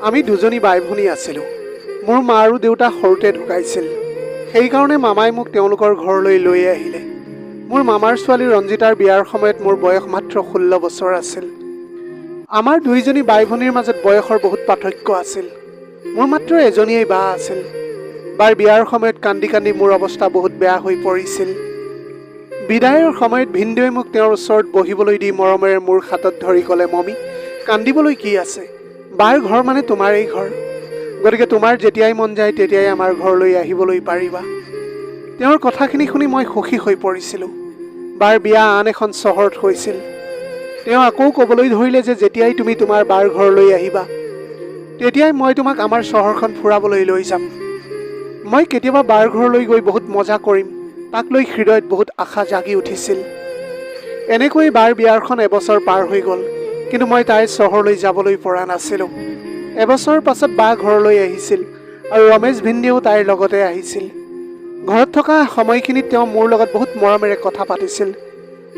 আমি দুজনী বাই ভনী আছিলোঁ। মোৰ মা আৰু দেউতা সৰুতে ঢুকাইছিল। সেইকাৰণে মামাই মোক তেওঁলোকৰ ঘৰলৈ লৈ আহিলে। মোৰ মামাৰ ছোৱালী ৰঞ্জিতাৰ বিয়াৰ সময়ত মোৰ বয়স মাত্ৰ ষোল্ল বছৰ আছিল। আমাৰ দুইজনী বাই ভনীৰ মাজত বয়সৰ বহুত পাৰ্থক্য আছিল। মোৰ মাত্ৰ এজনীয়েই বা আছিল। বাৰ বিয়াৰ সময়ত কান্দি কান্দি মোৰ অৱস্থা বহুত বেয়া হৈ পৰিছিল। বিদায়ৰ সময়ত ভিনদেৱে মোক তেওঁৰ ওচৰত বহিবলৈ দি মৰমেৰে মোৰ হাতত ধৰি ক'লে মমী কান্দিবলৈ কি আছে? বাৰ ঘৰ মানে তোমাৰেই ঘৰ। গতিকে তোমাৰ যেতিয়াই মন যায় তেতিয়াই আমাৰ ঘৰলৈ আহিবলৈ পাৰিবা। তেওঁৰ কথাখিনি শুনি মই সুখী হৈ পৰিছিলোঁ। বাৰ বিয়া আন এখন চহৰত হৈছিল। তেওঁ আকৌ ক'বলৈ ধৰিলে যে যেতিয়াই তুমি তোমাৰ বাৰ ঘৰলৈ আহিবা তেতিয়াই মই তোমাক আমাৰ চহৰখন ফুৰাবলৈ লৈ যাম। মই কেতিয়াবা বাৰ ঘৰলৈ গৈ বহুত মজা কৰিম। তাক লৈ হৃদয়ত বহুত আশা জাগি উঠিছিল। এনেকৈ বাৰ বিয়াৰখন এবছৰ পাৰ হৈ গ'ল। কিন্তু মই তাইৰ চহৰলৈ যাবলৈ পৰা নাছিলোঁ। এবছৰৰ পাছত বা ঘৰলৈ আহিছিল আৰু ৰমেশ ভিন্দেও তাইৰ লগতে আহিছিল। ঘৰত থকা সময়খিনিত তেওঁ মোৰ লগত বহুত মৰমেৰে কথা পাতিছিল।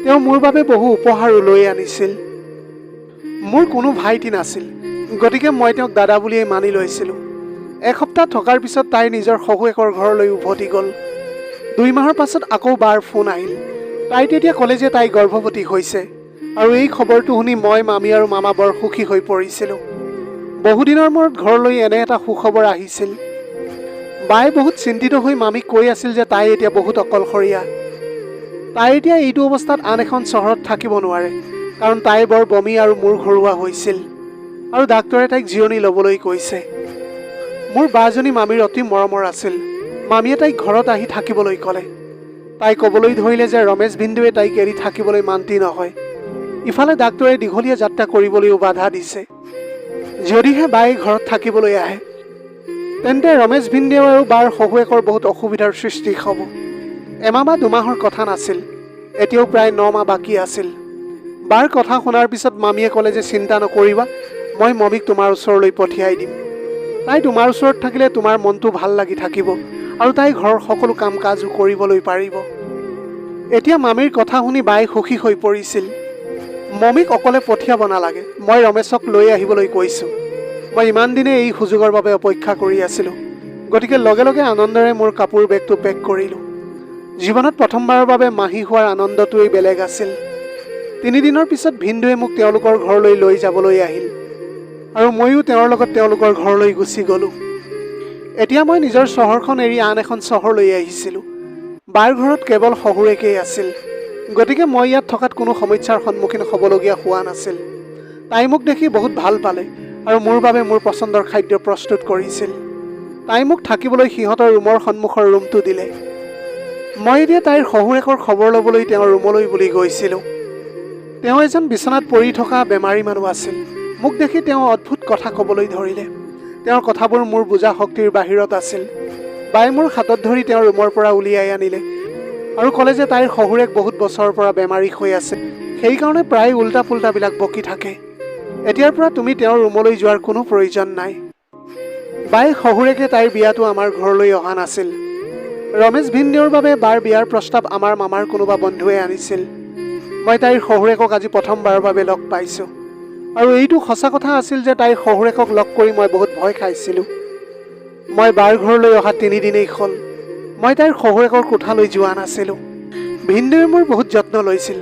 তেওঁ মোৰ বাবে বহু উপহাৰো লৈ আনিছিল। মোৰ কোনো ভাইটি নাছিল গতিকে মই তেওঁক দাদা বুলিয়েই মানি লৈছিলোঁ। এসপ্তাহ থকাৰ পিছত তাই নিজৰ শহুৱেকৰ ঘৰলৈ উভতি গ'ল। দুই মাহৰ পাছত আকৌ বাৰ ফোন আহিল। তাই তেতিয়া ক'লে যে তাই গৰ্ভৱতী হৈছে। আৰু এই খবৰটো শুনি মই মামী আৰু মামা বৰ সুখী হৈ পৰিছিলোঁ। বহুদিনৰ মূৰত ঘৰলৈ এনে এটা সুখবৰ আহিছিল। বাই বহুত চিন্তিত হৈ মামীক কৈ আছিল যে তাই এতিয়া বহুত অকলশৰীয়া। তাই এতিয়া এইটো অৱস্থাত আন এখন চহৰত থাকিব নোৱাৰে কাৰণ তাই বৰ বমি আৰু মূৰ ঘৰুৱা হৈছিল। আৰু ডাক্তৰে তাইক জিৰণি ল'বলৈ কৈছে। মোৰ বাজনী মামীৰ অতি মৰমৰ আছিল। মামীয়ে তাইক ঘৰত আহি থাকিবলৈ ক'লে। তাই ক'বলৈ ধৰিলে যে ৰমেশ বিন্দুৱে তাইক এৰি থাকিবলৈ মান্তি নহয়। ইফালে ডাক্তৰে দীঘলীয়া যাত্ৰা কৰিবলৈও বাধা দিছে। যদিহে বাই ঘৰত থাকিবলৈ আহে তেন্তে ৰমেশ ভিনদেউ আৰু বাৰ শহুৱেকৰ বহুত অসুবিধাৰ সৃষ্টি হ'ব। এমাহ বা দুমাহৰ কথা নাছিল এতিয়াও প্ৰায় ন মাহ বাকী আছিল। বাৰ কথা শুনাৰ পিছত মামীয়ে ক'লে যে চিন্তা নকৰিবা মই মমীক তোমাৰ ওচৰলৈ পঠিয়াই দিম। তাই তোমাৰ ওচৰত থাকিলে তোমাৰ মনটো ভাল লাগি থাকিব আৰু তাই ঘৰৰ সকলো কাম কাজো কৰিবলৈ পাৰিব। এতিয়া মামীৰ কথা শুনি বাই সুখী হৈ পৰিছিল। মমীক অকলে পঠিয়াব নালাগে। মই ৰমেশক লৈ আহিবলৈ কৈছোঁ। মই ইমান দিনে এই সুযোগৰ বাবে অপেক্ষা কৰি আছিলোঁ। গতিকে লগে লগে আনন্দেৰে মোৰ কাপোৰ বেগটো পেক কৰিলোঁ। জীৱনত প্ৰথমবাৰৰ বাবে মাহী হোৱাৰ আনন্দটোৱেই বেলেগ আছিল। তিনিদিনৰ পিছত ভিনদুৱে মোক তেওঁলোকৰ ঘৰলৈ লৈ যাবলৈ আহিল। আৰু ময়ো তেওঁৰ লগত তেওঁলোকৰ ঘৰলৈ গুচি গ'লোঁ। এতিয়া মই নিজৰ চহৰখন এৰি আন এখন চহৰলৈ আহিছিলোঁ। বাৰ ঘৰত কেৱল শহুৰেকেই আছিল। গতিকে মই ইয়াত থকাত কোনো সমস্যাৰ সন্মুখীন হ'বলগীয়া হোৱা নাছিল। তাই মোক দেখি বহুত ভাল পালে আৰু মোৰ বাবে মোৰ পচন্দৰ খাদ্য প্ৰস্তুত কৰিছিল। তাই মোক থাকিবলৈ সিহঁতৰ ৰুমৰ সন্মুখৰ ৰুমটো দিলে। মই এতিয়া তাইৰ শহুৰেকৰ খবৰ ল'বলৈ তেওঁৰ ৰুমলৈ বুলি গৈছিলোঁ। তেওঁ এজন বিচনাত পৰি থকা বেমাৰী মানুহ আছিল। মোক দেখি তেওঁ অদ্ভুত কথা ক'বলৈ ধৰিলে। তেওঁৰ কথাবোৰ মোৰ বুজা শক্তিৰ বাহিৰত আছিল। বাই মোৰ হাতত ধৰি তেওঁৰ ৰুমৰ পৰা উলিয়াই আনিলে। আৰু ক'লে যে তাইৰ শহুৰেক বহুত বছৰৰ পৰা বেমাৰী হৈ আছে। সেইকাৰণে প্ৰায় উল্টা পুল্টাবিলাক বকি থাকে। এতিয়াৰ পৰা তুমি তেওঁৰ ৰুমলৈ যোৱাৰ কোনো প্ৰয়োজন নাই। বাই শহুৰেকে তাইৰ বিয়াটো আমাৰ ঘৰলৈ অহা নাছিল। ৰমেশ ভিনদেউৰ বাবে বাৰ বিয়াৰ প্ৰস্তাৱ আমাৰ মামাৰ কোনোবা বন্ধুৱে আনিছিল। মই তাইৰ শহুৰেকক আজি প্ৰথমবাৰৰ বাবে লগ পাইছোঁ। আৰু এইটো সঁচা কথা আছিল যে তাইৰ শহুৰেকক লগ কৰি মই বহুত ভয় খাইছিলোঁ। মই বাৰ ঘৰলৈ অহা তিনিদিনেই হ'ল। মই তাইৰ শহুৰেকৰ কোঠালৈ যোৱা নাছিলোঁ। ভিনদেৱে মোৰ বহুত যত্ন লৈছিল।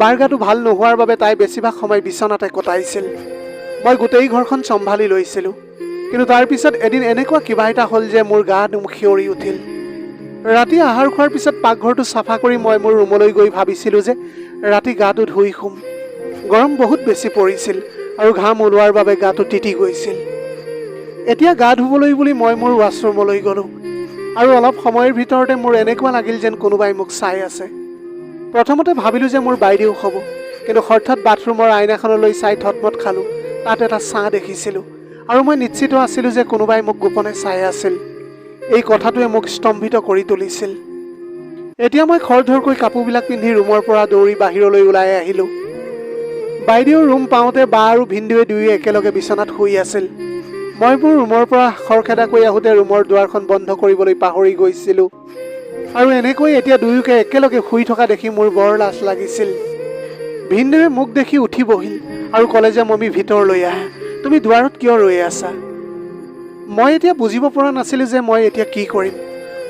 বাৰ গাটো ভাল নোহোৱাৰ বাবে তাই বেছিভাগ সময় বিচনাতে কটাইছিল। মই গোটেই ঘৰখন চম্ভালি লৈছিলোঁ। কিন্তু তাৰপিছত এদিন এনেকুৱা কিবা এটা হ'ল যে মোৰ গা নোম শিয়ৰি উঠিল। ৰাতি আহাৰ খোৱাৰ পিছত পাকঘৰটো চাফা কৰি মই মোৰ ৰুমলৈ গৈ ভাবিছিলোঁ যে ৰাতি গাটো ধুই শুম। গৰম বহুত বেছি পৰিছিল আৰু ঘাম ওলোৱাৰ বাবে গাটো তিতি গৈছিল। এতিয়া গা ধুবলৈ বুলি মই মোৰ ৱাছৰুমলৈ গ'লোঁ। আৰু অলপ সময়ৰ ভিতৰতে মোৰ এনেকুৱা লাগিল যেন কোনোবাই মোক চাই আছে। প্ৰথমতে ভাবিলোঁ যে মোৰ বাইদেউ হ'ব কিন্তু হঠাৎ বাথৰুমৰ আইনাখনলৈ চাই থতমত খালোঁ। তাত এটা ছাঁ দেখিছিলোঁ আৰু মই নিশ্চিত আছিলোঁ যে কোনোবাই মোক গোপনে চাই আছিল। এই কথাটোৱে মোক স্তম্ভিত কৰি তুলিছিল। এতিয়া মই খৰধৰকৈ কাপোৰবিলাক পিন্ধি ৰুমৰ পৰা দৌৰি বাহিৰলৈ ওলাই আহিলোঁ। বাইদেউৰ ৰুম পাওঁতে বা আৰু ভিনদেউৱে দুয়ো একেলগে বিচনাত শুই আছিল। মই মোৰ ৰুমৰ পৰা খৰখেদাকৈ আহোঁতে ৰুমৰ দুৱাৰখন বন্ধ কৰিবলৈ পাহৰি গৈছিলোঁ। আৰু এনেকৈ এতিয়া দুয়োকে একেলগে শুই থকা দেখি মোৰ বৰ লাজ লাগিছিল। ভিনদেৱে মোক দেখি উঠি বহিল আৰু ক'লে যে মমী ভিতৰলৈ আহ। তুমি দুৱাৰত কিয় ৰৈ আছা? মই এতিয়া বুজিব পৰা নাছিলোঁ যে মই এতিয়া কি কৰিম।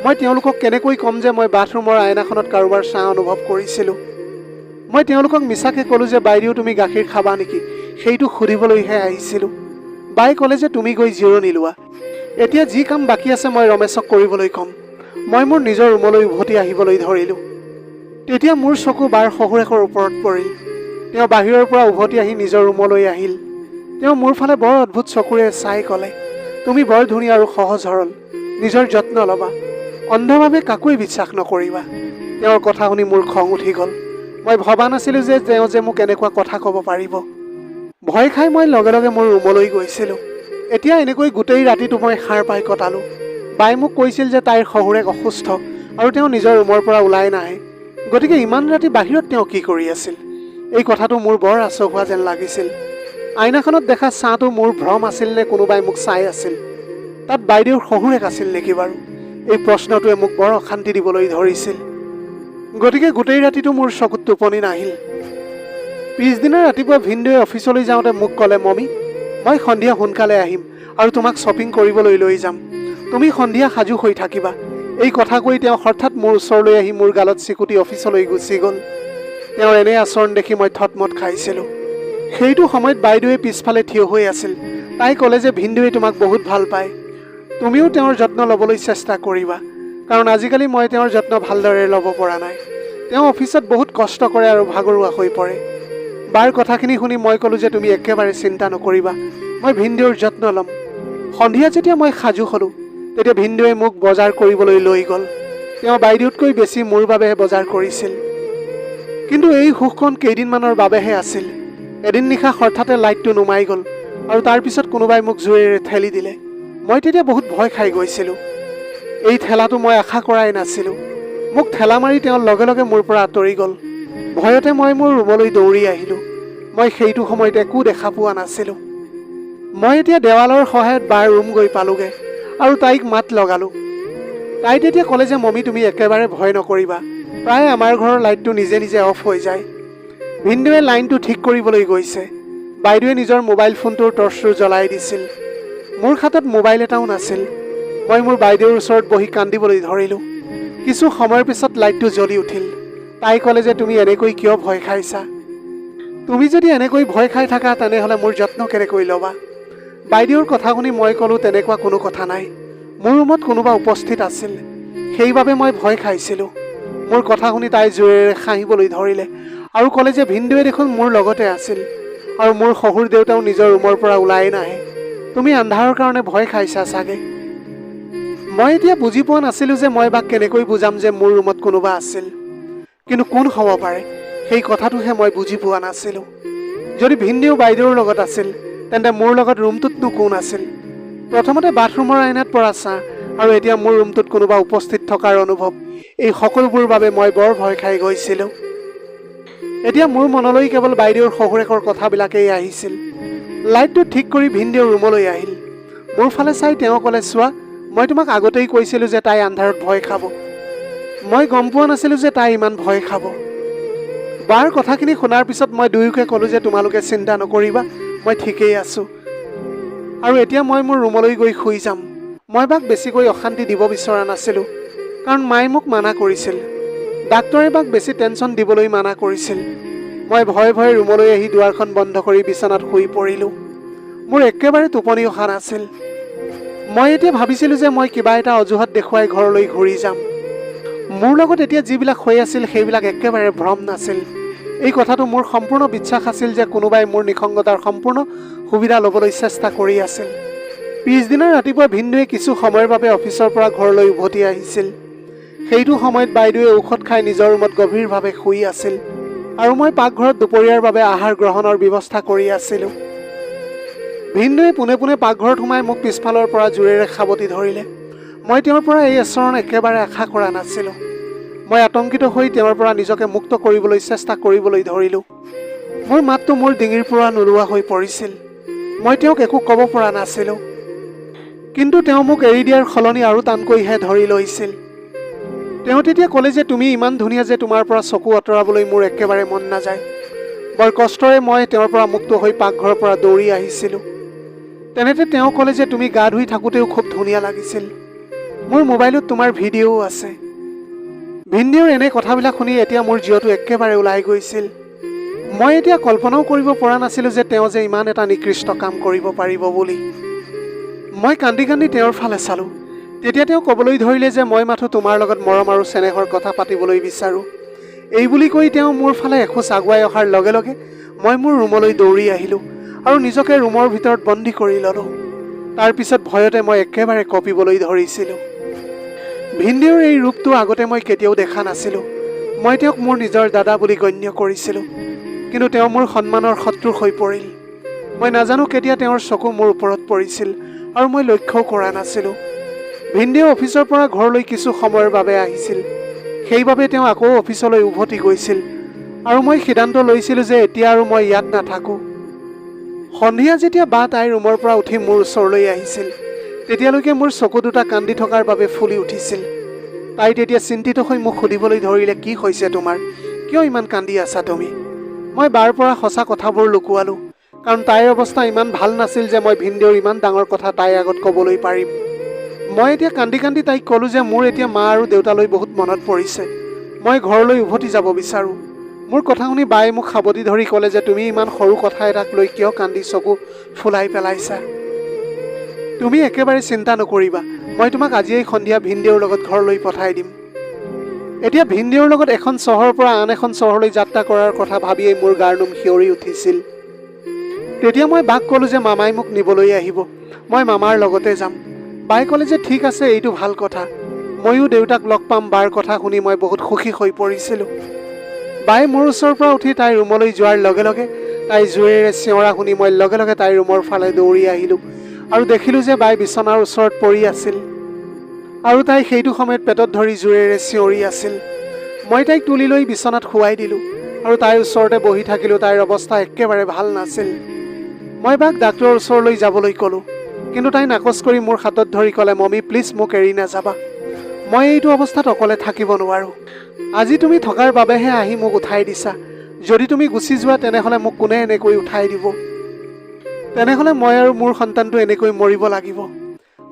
মই তেওঁলোকক কেনেকৈ ক'ম যে মই বাথৰুমৰ আইনাখনত কাৰোবাৰ ছাঁ অনুভৱ কৰিছিলোঁ। মই তেওঁলোকক মিছাকৈ ক'লোঁ যে বাইদেউ তুমি গাখীৰ খাবা নেকি? সেইটো সুধিবলৈহে আহিছিলোঁ। বাই ক'লে যে তুমি গৈ জিৰণি লোৱা। এতিয়া যি কাম বাকী আছে মই ৰমেশক কৰিবলৈ ক'ম। মই মোৰ নিজৰ ৰুমলৈ উভতি আহিবলৈ ধৰিলোঁ। তেতিয়া মোৰ চকু বাৰ শহুৰেকৰ ওপৰত পৰিল। তেওঁ বাহিৰৰ পৰা উভতি আহি নিজৰ ৰুমলৈ আহিল। তেওঁ মোৰ ফালে বৰ অদ্ভুত চকুৰে চাই ক'লে তুমি বৰ ধুনীয়া আৰু সহজ সৰল। নিজৰ যত্ন ল'বা। অন্ধভাৱে কাকোৱে বিশ্বাস নকৰিবা। তেওঁৰ কথা শুনি মোৰ খং উঠি গ'ল। মই ভবা নাছিলোঁ যে তেওঁ যে মোক এনেকুৱা কথা ক'ব পাৰিব। ভয় খাই মই লগে লগে মোৰ ৰুমলৈ গৈছিলোঁ। এতিয়া এনেকৈ গোটেই ৰাতিটো মই সাৰ পাই কটালোঁ। বাই মোক কৈছিল যে তাইৰ শহুৰেক অসুস্থ আৰু তেওঁ নিজৰ ৰুমৰ পৰা ওলাই নাহে। গতিকে ইমান ৰাতি বাহিৰত তেওঁ কি কৰি আছিল? এই কথাটো মোৰ বৰ আচহুৱা যেন লাগিছিল। আইনাখনত দেখা ছাঁটো মোৰ ভ্ৰম আছিল নে কোনোবাই মোক চাই আছিল। তাত বাইদেউৰ শহুৰেক আছিল নেকি বাৰু? এই প্ৰশ্নটোৱে মোক বৰ অশান্তি দিবলৈ ধৰিছিল। গতিকে গোটেই ৰাতিটো মোৰ চকুত টোপনি নাহিল। পিছদিনা ৰাতিপুৱা ভিনদেৱে অফিচলৈ যাওঁতে মোক ক'লে, মমী, মই সন্ধিয়া সোনকালে আহিম আৰু তোমাক শ্বপিং কৰিবলৈ লৈ যাম। তুমি সন্ধিয়া সাজু হৈ থাকিবা। এই কথা কৈ তেওঁ হঠাৎ মোৰ ওচৰলৈ আহি মোৰ গালত চিকুটি অফিচলৈ গুচি গ'ল। তেওঁৰ এনে আচৰণ দেখি মই থতমত খাইছিলোঁ। সেইটো সময়ত বাইদেৱে পিছফালে থিয় হৈ আছিল। তাই ক'লে যে ভিনদেৱে তোমাক বহুত ভালো পায়। তুমিও তেওঁৰ যত্ন ল'বলৈ চেষ্টা কৰিবা, কাৰণ আজিকালি মই তেওঁৰ যত্ন ভালদৰে ল'ব পৰা নাই। তেওঁ অফিচত বহুত কষ্ট কৰে আৰু ভাগৰুৱা হৈ পৰে। বাৰ কথাখিনি শুনি মই ক'লোঁ যে তুমি একেবাৰে চিন্তা নকৰিবা। মই ভিনদেউৰ যত্ন ল'ম। সন্ধিয়া যেতিয়া মই সাজু হ'লোঁ, তেতিয়া ভিনদেৱে মোক বজাৰ কৰিবলৈ লৈ গ'ল। তেওঁ বাইদেউতকৈ বেছি মোৰ বাবেহে বজাৰ কৰিছিল। কিন্তু এই সুখখন কেইদিনমানৰ বাবেহে আছিল। এদিন নিশা হঠাতে লাইটটো নুমাই গ'ল আৰু তাৰপিছত কোনোবাই মোক জোৰেৰে ঠেলি দিলে। মই তেতিয়া বহুত ভয় খাই গৈছিলোঁ। এই ঠেলাটো মই আশা কৰাই নাছিলোঁ। মোক ঠেলা মাৰি তেওঁ লগে লগে মোৰ পৰা আঁতৰি গ'ল। ভয়তে মই মোৰ ৰুমলৈ দৌৰি আহিলোঁ। মই সেইটো সময়ত একো দেখা পোৱা নাছিলোঁ। মই এতিয়া দেৱালৰ সহায়ত বাৰ ৰুম গৈ পালোঁগৈ আৰু তাইক মাত লগালোঁ। তাই তেতিয়া ক'লে যে মমী তুমি একেবাৰে ভয় নকৰিবা। প্ৰায় আমাৰ ঘৰৰ লাইটটো নিজে নিজে অফ হৈ যায়। ভিনদেৱে লাইনটো ঠিক কৰিবলৈ গৈছে। বাইদেৱে নিজৰ মোবাইল ফোনটোৰ টৰ্চটো জ্বলাই দিছিল। মোৰ হাতত মোবাইল এটাও নাছিল। মই মোৰ বাইদেউৰ ওচৰত বহি কান্দিবলৈ ধৰিলোঁ। কিছু সময়ৰ পিছত লাইটটো জ্বলি উঠিল। তাই ক'লে যে তুমি এনেকৈ কিয় ভয় খাইছা? তুমি যদি এনেকৈ ভয় খাই থাকা তেনেহ'লে মোৰ যত্ন কেনেকৈ ল'বা? বাইদেউৰ কথা শুনি মই ক'লোঁ তেনেকুৱা কোনো কথা নাই। মোৰ ৰুমত কোনোবা উপস্থিত আছিল। সেইবাবে মই ভয় খাইছিলোঁ। মোৰ কথা শুনি তাই জোৰেৰে হাঁহিবলৈ ধৰিলে আৰু ক'লে যে ভিনদেৱে দেখোন মোৰ লগতে আছিল আৰু মোৰ শহুৰ দেউতাও নিজৰ ৰুমৰ পৰা ওলাই নাহে। তুমি আন্ধাৰৰ কাৰণে ভয় খাইছা চাগে? মই এতিয়া বুজি পোৱা নাছিলোঁ যে মই বাক কেনেকৈ বুজাম যে মোৰ ৰুমত কোনোবা আছিল। কিন্তু কোন হ'ব পাৰে? সেই কথাটোহে মই বুজি পোৱা নাছিলোঁ। যদি ভিনদেউ বাইদেউৰ লগত আছিল, তেন্তে মোৰ লগত ৰুমটোতনো কোন আছিল? প্ৰথমতে বাথৰুমৰ আইনাত পৰা ছাঁ আৰু এতিয়া মোৰ ৰুমটোত কোনোবা উপস্থিত থকাৰ অনুভৱ। এই সকলোবোৰ বাবে মই বৰ ভয় খাই গৈছিলোঁ। এতিয়া মোৰ মনলৈ কেৱল বাইদেউৰ শহুৰেকৰ কথাবিলাকেই আহিছিল। লাইটটো ঠিক কৰি ভিনদেউ ৰুমলৈ আহিল। মোৰ ফালে চাই তেওঁ ক'লে, চোৱা, মই তোমাক আগতেই কৈছিলোঁ যে তাই আন্ধাৰত ভয় খাব। মই গম পোৱা নাছিলোঁ যে তাই ইমান ভয় খাব। বাৰ কথাখিনি শুনাৰ পিছত মই দুয়োকে ক'লোঁ যে তোমালোকে চিন্তা নকৰিবা মই ঠিকেই আছোঁ। আৰু এতিয়া মই মোৰ ৰুমলৈ গৈ শুই যাম। মই বাক বেছিকৈ অশান্তি দিব বিচৰা নাছিলোঁ কাৰণ মায়ে মোক মানা কৰিছিল। ডাক্তৰে বাক বেছি টেনশ্যন দিবলৈ মানা কৰিছিল। মই ভয়ে ভয়ে ৰুমলৈ আহি দুৱাৰখন বন্ধ কৰি বিচনাত শুই পৰিলোঁ। মোৰ একেবাৰে টোপনি অহা নাছিল। মই এতিয়া ভাবিছিলোঁ যে মই কিবা এটা অজুহাত দেখুৱাই ঘৰলৈ ঘূৰি যাম। মোৰ লগত এতিয়া যিবিলাক হৈ আছিল সেইবিলাক একেবাৰে ভ্ৰম নাছিল। এই কথাটো মোৰ সম্পূৰ্ণ বিশ্বাস আছিল যে কোনোবাই মোৰ নিসংগতাৰ সম্পূৰ্ণ সুবিধা ল'বলৈ চেষ্টা কৰি আছিল। পিছদিনা ৰাতিপুৱা ভিনদেৱে কিছু সময়ৰ বাবে অফিচৰ পৰা ঘৰলৈ উভতি আহিছিল। সেইটো সময়ত বাইদেৱে ঔষধ খাই নিজৰ ৰুমত গভীৰভাৱে শুই আছিল আৰু মই পাকঘৰত দুপৰীয়াৰ বাবে আহাৰ গ্ৰহণৰ ব্যৱস্থা কৰি আছিলোঁ। ভিনদেৱে পোনে পোনে পাকঘৰত সোমাই মোক পিছফালৰ পৰা জোৰেৰে সাৱটি ধৰিলে। মই তেওঁৰ পৰা এই আচৰণ একেবাৰে আশা কৰা নাছিলোঁ। মই আতংকিত হৈ তেওঁৰ পৰা নিজকে মুক্ত কৰিবলৈ চেষ্টা কৰিবলৈ ধৰিলোঁ। মোৰ মাতটো মোৰ ডিঙিৰ পৰা নোলোৱা হৈ পৰিছিল। মই তেওঁক একো ক'ব পৰা নাছিলোঁ। কিন্তু তেওঁ মোক এৰি দিয়াৰ সলনি আৰু টানকৈহে ধৰি লৈছিল। তেওঁ তেতিয়া ক'লে যে তুমি ইমান ধুনীয়া যে তোমাৰ পৰা চকু আঁতৰাবলৈ মোৰ একেবাৰে মন নাযায়। বৰ কষ্টৰে মই তেওঁৰ পৰা মুক্ত হৈ পাকঘৰৰ পৰা দৌৰি আহিছিলোঁ। তেনেতে তেওঁ ক'লে যে তুমি গা ধুই থাকোঁতেও খুব ধুনীয়া লাগিছিল। মোৰ মোবাইলত তোমাৰ ভিডিঅ'ও আছে। ভিনদেউৰ এনে কথাবিলাক শুনি এতিয়া মোৰ জীৱটো একেবাৰে ওলাই গৈছিল। মই এতিয়া কল্পনাও কৰিব পৰা নাছিলোঁ যে তেওঁ যে ইমান এটা নিকৃষ্ট কাম কৰিব পাৰিব বুলি। মই কান্দি কান্দি তেওঁৰ ফালে চালোঁ। তেতিয়া তেওঁ ক'বলৈ ধৰিলে যে মই মাথো তোমাৰ লগত মৰম আৰু চেনেহৰ কথা পাতিবলৈ বিচাৰোঁ। এই বুলি কৈ তেওঁ মোৰ ফালে এখোজ আগুৱাই অহাৰ লগে লগে মই মোৰ ৰুমলৈ দৌৰি আহিলোঁ আৰু নিজকে ৰুমৰ ভিতৰত বন্দী কৰি ল'লোঁ। তাৰপিছত ভয়তে মই একেবাৰে কঁপিবলৈ ধৰিছিলোঁ। ভিনদেউৰ এই ৰূপটো আগতে মই কেতিয়াও দেখা নাছিলোঁ। মই তেওঁক মোৰ নিজৰ দাদা বুলি গণ্য কৰিছিলোঁ। কিন্তু তেওঁ মোৰ সন্মানৰ শত্ৰু হৈ পৰিল। মই নাজানো কেতিয়া তেওঁৰ চকু মোৰ ওপৰত পৰিছিল আৰু মই লক্ষ্যও কৰা নাছিলোঁ। ভিনদেউ অফিচৰ পৰা ঘৰলৈ কিছু সময়ৰ বাবে আহিছিল। সেইবাবে তেওঁ আকৌ অফিচলৈ উভতি গৈছিল আৰু মই সিদ্ধান্ত লৈছিলোঁ যে এতিয়া আৰু মই ইয়াত নাথাকোঁ। সন্ধিয়া যেতিয়া বা তাইৰ ৰুমৰ পৰা উঠি মোৰ ওচৰলৈ আহিছিল তেতিয়ালৈকে মোৰ চকু দুটা কান্দি থকাৰ বাবে ফুলি উঠিছিল। তাই তেতিয়া চিন্তিত হৈ মোক সুধিবলৈ ধৰিলে কি হৈছে তোমাৰ? কিয় ইমান কান্দি আছা তুমি? মই বাৰ পৰা সঁচা কথাবোৰ লুকুৱালোঁ কাৰণ তাইৰ অৱস্থা ইমান ভাল নাছিল যে মই ভিনদেউৰ ইমান ডাঙৰ কথা তাইৰ আগত ক'বলৈ পাৰিম। মই এতিয়া কান্দি কান্দি তাইক ক'লোঁ যে মোৰ এতিয়া মা আৰু দেউতালৈ বহুত মনত পৰিছে। মই ঘৰলৈ উভতি যাব বিচাৰোঁ। মোৰ কথা শুনি বায়ে মোক সাৱটি ধৰি ক'লে যে তুমি ইমান সৰু কথা এটাক লৈ কিয় কান্দি চকু ফুলাই পেলাইছা? তুমি একেবাৰে চিন্তা নকৰিবা। মই তোমাক আজিয়েই সন্ধিয়া ভিনদেউৰ লগত ঘৰলৈ পঠাই দিম। এতিয়া ভিনদেউৰ লগত এখন চহৰৰ পৰা আন এখন চহৰলৈ যাত্ৰা কৰাৰ কথা ভাবিয়েই মোৰ গাৰ নোম শিয়ৰি উঠিছিল। তেতিয়া মই বাক ক'লোঁ যে মামাই মোক নিবলৈ আহিব। মই মামাৰ লগতে যাম। বাই ক'লে যে ঠিক আছে এইটো ভাল কথা। ময়ো দেউতাক লগ পাম বাৰ কথা শুনি মই বহুত সুখী হৈ পৰিছিলোঁ। বাই মোৰ ওচৰৰ পৰা উঠি তাইৰ ৰুমলৈ যোৱাৰ লগে লগে তাই জোৰেৰে চিঞৰা শুনি মই লগে লগে তাইৰ ৰুমৰ ফালে দৌৰি আহিলোঁ। আৰু দেখিলোঁ যে বাই বিচনাৰ ওচৰত পৰি আছিল। আৰু তাই সেইটো সময়ত পেটত ধৰি জোৰেৰে চিঞৰি আছিল। মই তাইক তুলি লৈ বিচনাত শুৱাই দিলোঁ আৰু তাইৰ ওচৰতে বহি থাকিলোঁ। তাইৰ অৱস্থা একেবাৰে ভাল নাছিল। মই বাক ডাক্তৰৰ ওচৰলৈ যাবলৈ ক'লোঁ। কিন্তু তাই নাকচ কৰি মোৰ হাতত ধৰি ক'লে মমী প্লিজ মোক এৰি নাযাবা। মই এইটো অৱস্থাত অকলে থাকিব নোৱাৰোঁ। আজি তুমি থকাৰ বাবেহে আহি মোক উঠাই দিছা। যদি তুমি গুচি যোৱা তেনেহ'লে মোক কোনে এনেকৈ উঠাই দিব? তেনেহ'লে মই আৰু মোৰ সন্তানটো এনেকৈ মৰিব লাগিব।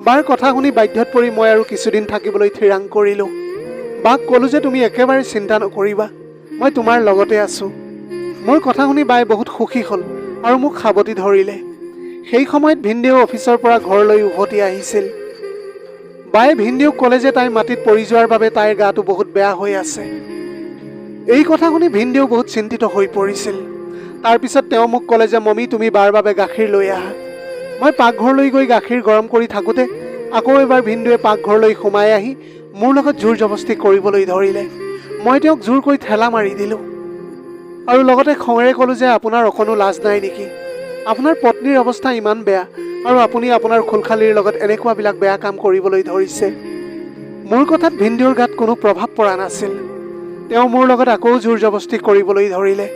বাৰ কথা শুনি বাধ্যত পৰি মই আৰু কিছুদিন থাকিবলৈ থিৰাং কৰিলোঁ। বাক ক'লোঁ যে তুমি একেবাৰে চিন্তা নকৰিবা। মই তোমাৰ লগতে আছোঁ। মোৰ কথা শুনি বাই বহুত সুখী হ'ল আৰু মোক সাৱটি ধৰিলে। সেই সময়ত ভিনদেউ অফিচৰ পৰা ঘৰলৈ উভতি আহিছিল। বায়ে ভিনদেউক ক'লে যে তাই মাটিত পৰি যোৱাৰ বাবে তাইৰ গাটো বহুত বেয়া হৈ আছে। এই কথা শুনি ভিনদেউ বহুত চিন্তিত হৈ পৰিছিল। তাৰপিছত তেওঁ মোক ক'লে যে মমী তুমি বাৰ বাবে গাখীৰ লৈ আহা। মই পাকঘৰলৈ গৈ গাখীৰ গৰম কৰি থাকোঁতে আকৌ এবাৰ ভিনদেউৱে পাকঘৰলৈ সোমাই আহি মোৰ লগত জোৰ জবস্তি কৰিবলৈ ধৰিলে। মই তেওঁক জোৰ কৰি ঠেলা মাৰি দিলোঁ। আৰু লগতে খঙেৰে ক'লোঁ যে আপোনাৰ অকণো লাজ নাই নেকি? আপোনাৰ পত্নীৰ অৱস্থা ইমান বেয়া আৰু আপুনি আপোনাৰ খোলখালিৰ লগত এনেকুৱাবিলাক বেয়া কাম কৰিবলৈ ধৰিছে। মোৰ কথাত ভিনদেউৰ গাত কোনো প্ৰভাৱ পৰা নাছিল। তেওঁ মোৰ লগত আকৌ জোৰ জবস্তি কৰিবলৈ ধৰিলে।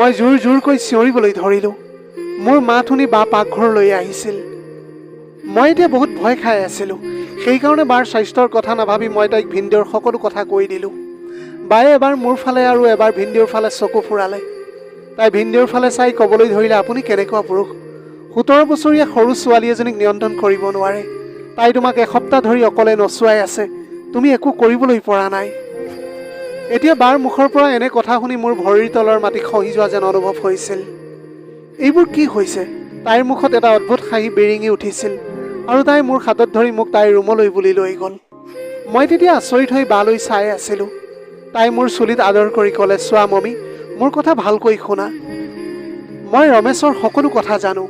মই জোৰ জোৰকৈ চিঞৰিবলৈ ধৰিলোঁ। মোৰ মাত শুনি বা পাকঘৰলৈ আহিছিল। মই এতিয়া বহুত ভয় খাই আছিলোঁ। সেইকাৰণে বাৰ স্বাস্থ্যৰ কথা নাভাবি মই তাইক ভিনদেউৰ সকলো কথা কৈ দিলোঁ। বায়ে এবাৰ মোৰ ফালে আৰু এবাৰ ভিনদেউৰ ফালে চকু ফুৰালে। তাই ভিনদেউৰ ফালে চাই ক'বলৈ ধৰিলে আপুনি কেনেকুৱা পুৰুষ? সোতৰ বছৰীয়া সৰু ছোৱালী এজনীক নিয়ন্ত্ৰণ কৰিব নোৱাৰে। তাই তোমাক এসপ্তাহ ধৰি অকলে নচুৱাই আছে। তুমি একো কৰিবলৈ পৰা নাই। এতিয়া বাৰ মুখৰ পৰা এনে কথা শুনি মোৰ ভৰিৰ তলৰ মাটি খহি যোৱা যেন অনুভৱ হৈছিল। এইবোৰ কি হৈছে? তাইৰ মুখত এটা অদ্ভুত হাঁহি বিৰিঙি উঠিছিল আৰু তাই মোৰ হাতত ধৰি মোক তাইৰ ৰুমলৈ বুলি লৈ গ'ল। মই তেতিয়া আচৰিত হৈ বালৈ চাই আছিলোঁ। তাই মোৰ চুলিত আদৰ কৰি ক'লে চোৱা মমী মোৰ কথা ভালকৈ শুনা। মই ৰমেশৰ সকলো কথা জানো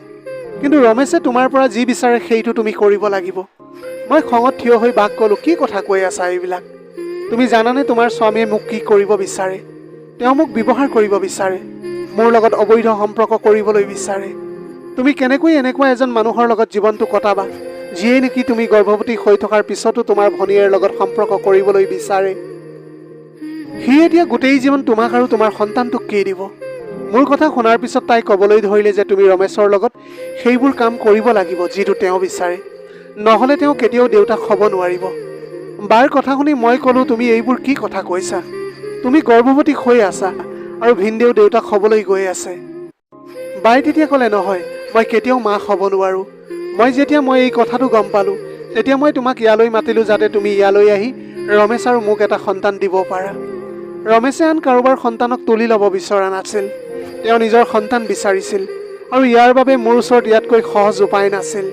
কিন্তু ৰমেশে তোমাৰ পৰা যি বিচাৰে সেইটো তুমি কৰিব লাগিব। মই খঙত থিয় হৈ বাক ক'লোঁ কি কথা কৈ আছা এইবিলাক? তুমি জানানে তোমাৰ স্বামীয়ে মোক কি কৰিব বিচাৰে? তেওঁ মোক ব্যৱহাৰ কৰিব বিচাৰে। মোৰ লগত অবৈধ সম্পৰ্ক কৰিবলৈ বিচাৰে। তুমি কেনেকৈ এনেকুৱা এজন মানুহৰ লগত জীৱনটো কটাবা যিয়ে নেকি তুমি গৰ্ভৱতী হৈ থকাৰ পিছতো তোমাৰ ভনীয়েৰ লগত সম্পৰ্ক কৰিবলৈ বিচাৰে? সি এতিয়া গোটেই জীৱন তোমাক আৰু তোমাৰ সন্তানটোক কি দিব? মোৰ কথা শুনাৰ পিছত তাই ক'বলৈ ধৰিলে যে তুমি ৰমেশৰ লগত সেইবোৰ কাম কৰিব লাগিব যিটো তেওঁ বিচাৰে। নহ'লে তেওঁ কেতিয়াও দেউতাক হ'ব নোৱাৰিব। বাৰ কথা শুনি মই ক'লোঁ তুমি এইবোৰ কি কথা কৈছা? তুমি গৰ্ভৱতী হৈ আছা আৰু ভিনদেউ দেউতাক হ'বলৈ গৈ আছে। বাই তেতিয়া ক'লে নহয় মই কেতিয়াও মাক হ'ব নোৱাৰোঁ। মই যেতিয়া মই এই কথাটো গম পালোঁ তেতিয়া মই তোমাক ইয়ালৈ মাতিলোঁ যাতে তুমি ইয়ালৈ আহি ৰমেশ আৰু মোক এটা সন্তান দিব পাৰা। ৰমেশে আন কাৰোবাৰ সন্তানক তুলি ল'ব বিচৰা নাছিল। তেওঁ নিজৰ সন্তান বিচাৰিছিল আৰু ইয়াৰ বাবে মোৰ ওচৰত ইয়াতকৈ সহজ উপায় নাছিল।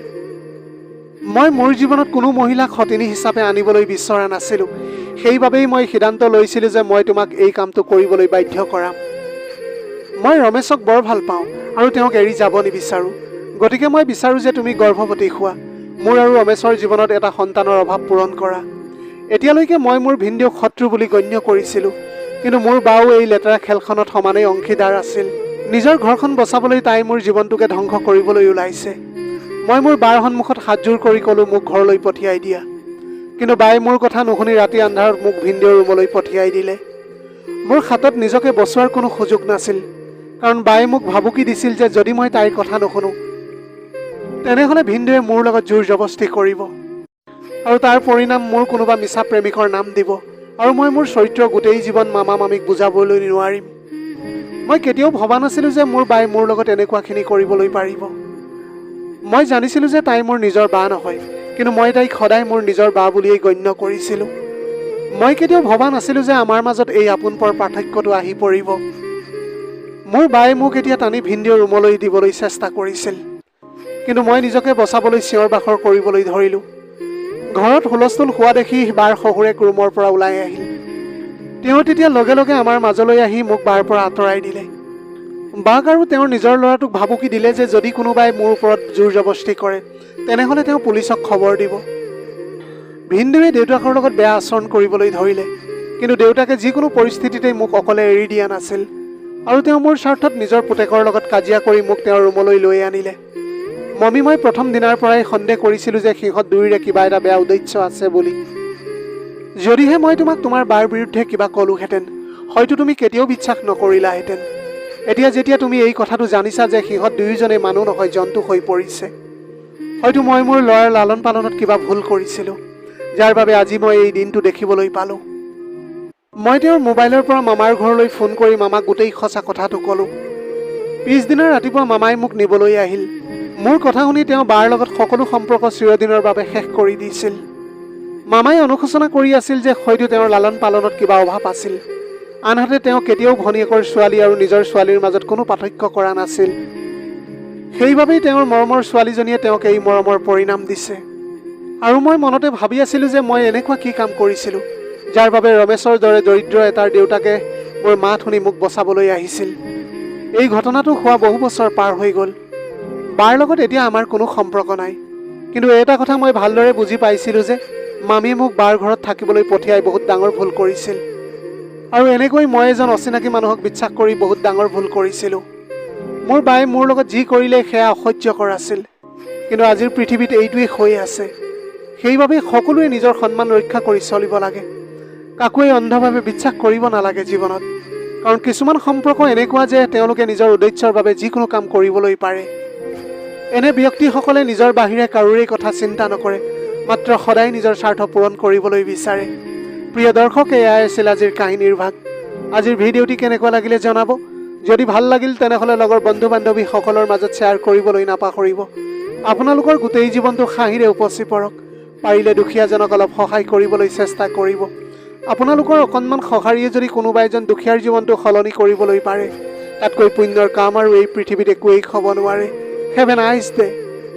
মই মোৰ জীৱনত কোনো মহিলাক সতিনী হিচাপে আনিবলৈ বিচৰা নাছিলোঁ। সেইবাবেই মই সিদ্ধান্ত লৈছিলোঁ যে মই তোমাক এই কামটো কৰিবলৈ বাধ্য কৰাম। মই ৰমেশক বৰ ভাল পাওঁ আৰু তেওঁক এৰি যাব নিবিচাৰোঁ। গতিকে মই বিচাৰোঁ যে তুমি গৰ্ভৱতী হোৱা। মোৰ আৰু ৰমেশৰ জীৱনত এটা সন্তানৰ অভাৱ পূৰণ কৰা। এতিয়ালৈকে মই মোৰ ভিনদেউক শত্ৰু বুলি গণ্য কৰিছিলোঁ। কিন্তু মোৰ বাও এই লেতেৰা খেলখনত সমানেই অংশীদাৰ আছিল। নিজৰ ঘৰখন বচাবলৈ তাই মোৰ জীৱনটোকে ধ্বংস কৰিবলৈ ওলাইছে। মই মোৰ বাৰ সন্মুখত হাতযোৰ কৰি ক'লোঁ মোক ঘৰলৈ পঠিয়াই দিয়া। কিন্তু বাই মোৰ কথা নুশুনি ৰাতি আন্ধাৰত মোক ভিনদেউৰ ৰুমলৈ পঠিয়াই দিলে। মোৰ হাতত নিজকে বচোৱাৰ কোনো সুযোগ নাছিল কাৰণ বায়ে মোক ভাবুকি দিছিল যে যদি মই তাইৰ কথা নুশুনো তেনেহ'লে ভিনদেউৱে মোৰ লগত জোৰ জবস্তি কৰিব। আৰু তাৰ পৰিণাম মোৰ কোনোবা মিছা প্ৰেমিকৰ নাম দিব আৰু মই মোৰ চৰিত্ৰ গোটেই জীৱন মামা মামীক বুজাবলৈ নোৱাৰিম মই কেতিয়াও ভবা নাছিলোঁ যে মোৰ বাই মোৰ লগত এনেকুৱাখিনি কৰিবলৈ পাৰিব। মই জানিছিলোঁ যে তাই মোৰ নিজৰ বা নহয় কিন্তু মই তাইক সদায় মোৰ নিজৰ বা বুলিয়েই গণ্য কৰিছিলোঁ। মই কেতিয়াও ভবা নাছিলোঁ যে আমাৰ মাজত এই আপোনপৰ পাৰ্থক্যটো আহি পৰিব। মোৰ বায়ে মোক এতিয়া টানি ভিনদেউৰ ৰুমলৈ দিবলৈ চেষ্টা কৰিছিল কিন্তু মই নিজকে বচাবলৈ চিঞৰ বাখৰ কৰিবলৈ ধৰিলোঁ। ঘৰত হুলস্থুল হোৱা দেখি বাৰ শহুৰেক ৰুমৰ পৰা ওলাই আহিল। তেওঁ তেতিয়া লগে লগে আমাৰ মাজলৈ আহি মোক বাৰ পৰা আঁতৰাই দিলে। বাক আৰু তেওঁৰ নিজৰ ল'ৰাটোক ভাবুকি দিলে যে যদি কোনোবাই মোৰ ওপৰত জোৰ জবস্তি কৰে তেনেহ'লে তেওঁ পুলিচক খবৰ দিব। ভিনদেৱে দেউতাকৰ লগত বেয়া আচৰণ কৰিবলৈ ধৰিলে কিন্তু দেউতাকে যিকোনো পৰিস্থিতিতেই মোক অকলে এৰি দিয়া নাছিল আৰু তেওঁ মোৰ স্বাৰ্থত নিজৰ পুতেকৰ লগত কাজিয়া কৰি মোক তেওঁৰ ৰুমলৈ লৈ আনিলে। মমী মই প্ৰথম দিনাৰ পৰাই সন্দেহ কৰিছিলোঁ যে সিহঁত দুয়োৰে কিবা এটা বেয়া উদ্দেশ্য আছে বুলি। যদিহে মই তোমাক তোমাৰ বাৰ বিৰুদ্ধে কিবা ক'লোহেঁতেন হয়তো তুমি কেতিয়াও বিশ্বাস নকৰিলাহেঁতেন। এতিয়া যেতিয়া তুমি এই কথাটো জানিছা যে সিহঁত দুয়োজনে মানুহ নহয় জন্তু হৈ পৰিছে হয়তো মই মোৰ ল'ৰাৰ লালন পালনত কিবা ভুল কৰিছিলোঁ যাৰ বাবে আজি মই এই দিনটো দেখিবলৈ পালোঁ। মই তেওঁৰ মোবাইলৰ পৰা মামাৰ ঘৰলৈ ফোন কৰি মামাক গোটেই সঁচা কথাটো ক'লোঁ। পিছদিনা ৰাতিপুৱা মামাই মোক নিবলৈ আহিল। মোৰ কথা শুনি তেওঁ বাৰ লগত সকলো সম্পৰ্ক চিৰদিনৰ বাবে শেষ কৰি দিছিল। মামাই অনুশোচনা কৰি আছিল যে হয়তো তেওঁৰ লালন পালনত কিবা অভাৱ আছিল। আনহাতে তেওঁ কেতিয়াও ভনীয়েকৰ ছোৱালী আৰু নিজৰ ছোৱালীৰ মাজত কোনো পাৰ্থক্য কৰা নাছিল। সেইবাবেই তেওঁৰ মৰমৰ ছোৱালীজনীয়ে তেওঁক এই মৰমৰ পৰিণাম দিছে। আৰু মই মনতে ভাবি আছিলোঁ যে মই এনেকুৱা কি কাম কৰিছিলোঁ যাৰ বাবে ৰমেশৰ দৰে দৰিদ্ৰ এটাৰ দেউতাকে মোৰ মাত শুনি মোক বচাবলৈ আহিছিল। এই ঘটনাটো হোৱা বহু বছৰ পাৰ হৈ গ'ল। বাৰ লগত এতিয়া আমাৰ কোনো সম্পৰ্ক নাই। কিন্তু এটা কথা মই ভালদৰে বুজি পাইছিলোঁ যে মামীয়ে মোক বাৰ ঘৰত থাকিবলৈ পঠিয়াই বহুত ডাঙৰ ভুল কৰিছিল। আৰু এনেকৈ মই এজন অচিনাকি মানুহক বিশ্বাস কৰি বহুত ডাঙৰ ভুল কৰিছিলোঁ। মোৰ বায়ে মোৰ লগত যি কৰিলে সেয়া অসহ্যকৰ আছিল। কিন্তু আজিৰ পৃথিৱীত এইটোৱেই হৈ আছে। সেইবাবে সকলোৱে নিজৰ সন্মান ৰক্ষা কৰি চলিব লাগে। কাকোৱে অন্ধভাৱে বিশ্বাস কৰিব নালাগে জীৱনত। কাৰণ কিছুমান সম্পৰ্ক এনেকুৱা যে তেওঁলোকে নিজৰ উদ্দেশ্যৰ বাবে যিকোনো কাম কৰিবলৈ পাৰে। এনে ব্যক্তিসকলে নিজৰ বাহিৰে কাৰোৰেই কথা চিন্তা নকৰে মাত্ৰ সদায় নিজৰ স্বাৰ্থ পূৰণ কৰিবলৈ বিচাৰে। প্ৰিয় দৰ্শক এয়াই আছিল আজিৰ কাহিনীৰ ভাগ আজিৰ ভিডিঅ'টি কেনেকুৱা লাগিলে জনাব? যদি ভাল লাগিল তেনেহ'লে লগৰ বন্ধু বান্ধৱীসকলৰ মাজত শ্বেয়াৰ কৰিবলৈ নাপাহৰিব। আপোনালোকৰ গোটেই জীৱনটো হাঁহিৰে উপচি পৰক। পাৰিলে দুখীয়াজনক অলপ সহায় কৰিবলৈ চেষ্টা কৰিব। আপোনালোকৰ অকণমান সঁহাৰিয়ে যদি কোনোবা এজন দুখীয়াৰ জীৱনটো সলনি কৰিবলৈ পাৰে। তাতকৈ পুণ্যৰ কাম আৰু এই পৃথিৱীত একোৱেই হ'ব নোৱাৰে। Have a nice day